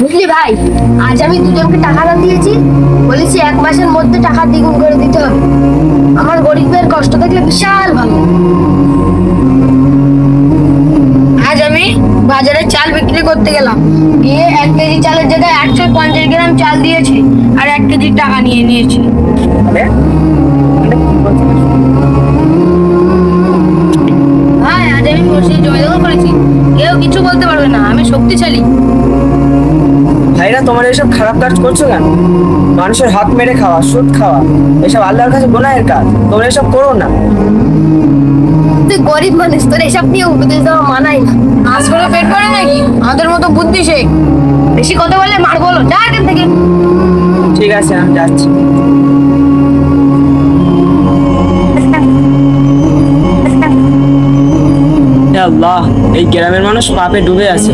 বুঝলি ভাই আজ আমি দুজনকে টাকা দাম দিয়েছি বলেছি এক মাসের মধ্যে টাকা দ্বিগুণ করে দিতে হবে। আমার গরিবের কষ্ট দেখলে বিশাল ভালো। আজ আমি বাজারে চাল বিক্রি করতে গেলাম। গিয়ে এক কেজি চালের জায়গায় একশো পঞ্চাশ গ্রাম চাল দিয়েছি আর এক কেজি টাকা নিয়ে নিয়েছি? ভাই আজ আমি মসজিদে জয়দখল করেছি। কেউ কিছু বলতে পারবে না আমি শক্তিশালী। তোমার এসব খারাপ কাজ করছ কেন? মানুষের হাত মেরে খাওয়া সুদ খাওয়া এসব আল্লাহর কাছে গোনায়ের কাজ। তোমরা এসব করো না। তুই গরিব মানুষ তোর এসব নিয়ে উপদেশ দেওয়া মানাই না। আজ করে পেট ভরে নাকি? আমাদের মতো বুদ্ধি শেখ। বেশি কথা বললে মার বলো যা এখান থেকে। ঠিক আছে আমি যাচ্ছি। আল্লাহ, এই গ্রামের মানুষ পাপে ডুবে আছে।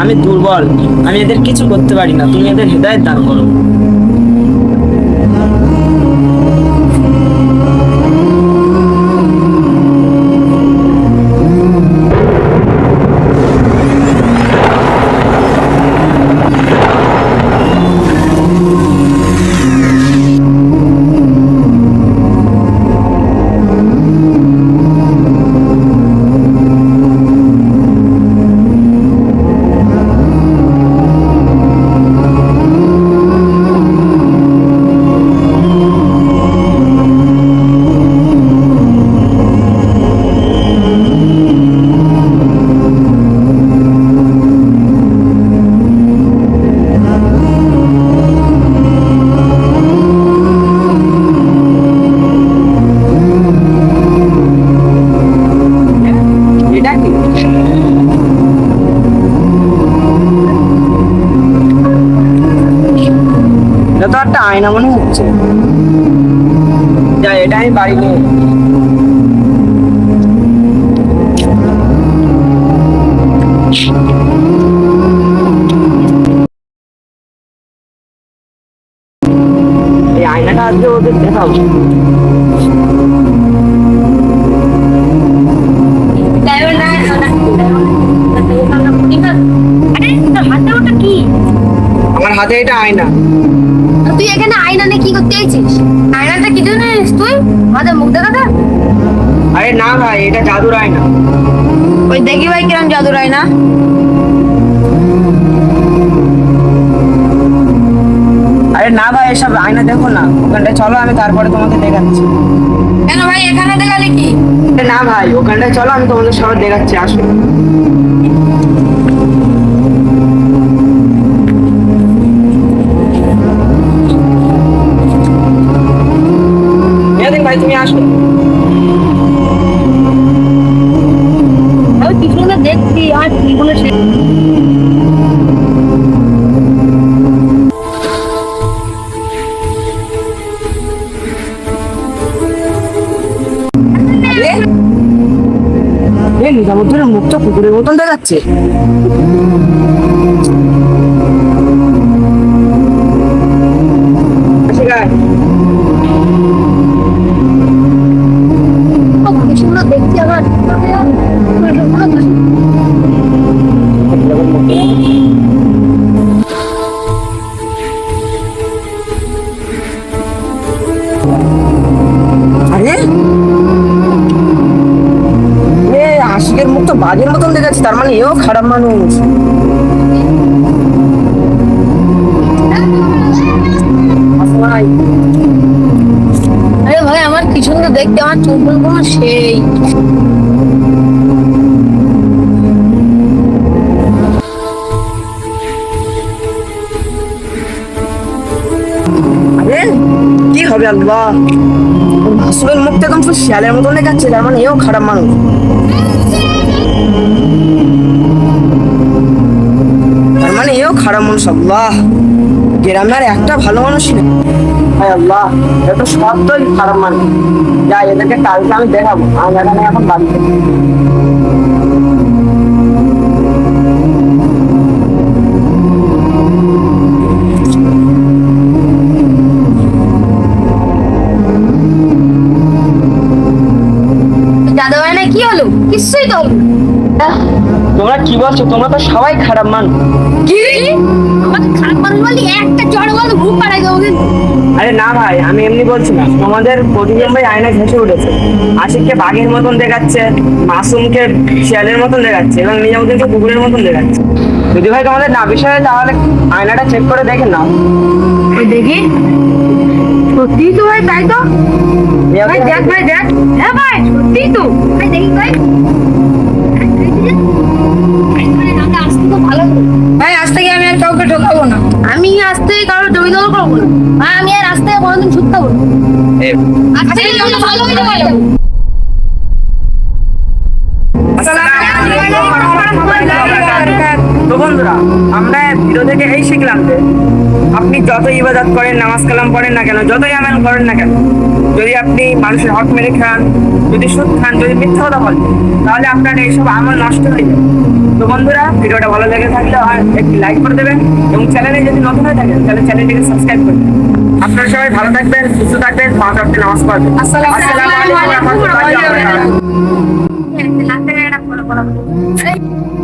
আমি দুর্বল, আমি এদের কিছু করতে পারি না। তুমি এদের হৃদায়ত দান করো। একটা আয়না মনে হচ্ছে। যা এটা আমি বাড়ি নিয়ে এই আয়নাটা আজকে ওদের দেখাবো। এখানে আয়না নিয়ে কি করতে চাইছিস? আয়নাটা কি জন্য তুই? আমাদের মুখ দেখাতে আরে না ভাই এটা জাদুর আয়না। ওই দেখি ভাই কিরম জাদুর আয়না। আরে না ভাই এসব আয়না দেখো না। ওখানটায় চলো আমি তারপরে তোমাকে দেখাচ্ছি। কেন ভাই এখানে দেখালি কি? না ভাই ওখানটায় চলো আমি তোমাদের সবার দেখাচ্ছি আসো। নিজামুদ্দিনের মুখটা পুকুরের মতন দেখাচ্ছে। মুখ তো বাজের মতন দেখাচ্ছে, তার মানে এও খারাপ মানুষ। আরে ভাই, আমার কি সুন্দর দেখতে আমার চুলগুলো কোনো সেই। কি হবে আল্লাহ? মাসুমের মুখটা একদম পুরো শিয়ালের মতন দেখাচ্ছে, তার মানে এও খারাপ মানুষ। এও খারাপ মানুষ আল্লাহ গ্রামে আর একটা ভালো মানুষ নেই। হায় আল্লাহ এটা তো সব তো খারাপ মানুষ। যাই এদেরকে কালকে আমি দেখাবো। আমি এখানে এখন বাড়িতে কি হলো? কিছুই তো হলো। তোমরা কি বলছো? তোমরা তো সবাই খারাপ মানুষ। কি? খারাপ বলি একটা ঘুম আরে না ভাই আমি এমনি বলছি না। তোমাদের ভাই আয়না ঘেঁষে উঠেছে। আশিককে বাঘের মতন দেখাচ্ছে মাসুমকে শিয়ালের মতন দেখাচ্ছে এবং নিজামুদ্দিনকে কুকুরের মতন দেখাচ্ছে। যদি ভাই তোমাদের না বিষয় হয় তাহলে আয়নাটা চেক করে দেখে না দেখি। সত্যি তো ভাই তাই তো? ভাই দেখ ভাই দেখ। হ্যাঁ ভাই সত্যি তো। ভাই দেখি ভাই। ভাই আজ থেকে আমি আর কাউকে ঠকাবো না আমি আজ থেকে কারোর জমি দল করব না ভাই আমি আর আজ থেকে কোনোদিন সুদ খাব না ভালো হয়ে তো বন্ধুরা আমরা ভিডিও থেকে এই শিখলাম যে আপনি যত ইবাদত করেন নামাজ কালাম পড়েন না কেন যতই আমল করেন না কেন যদি আপনি মানুষের হক মেরে খান যদি সুদ খান যদি মিথ্যা কথা বলেন তাহলে আপনার এইসব আমল নষ্ট হয়ে যাবে। তো বন্ধুরা ভিডিওটা ভালো লেগে থাকলে আর একটি লাইক করে দেবেন এবং চ্যানেলে যদি নতুন হয়ে থাকেন তাহলে চ্যানেলটিকে সাবস্ক্রাইব করবেন আপনারা সবাই ভালো থাকবেন সুস্থ থাকবেন পাঁচ অক্টে নামাজ পড়বেন। আসসালামু আসসালামু আলাইকুম ওয়া রাহমাতুল্লাহি ওয়া বারাকাতুহু।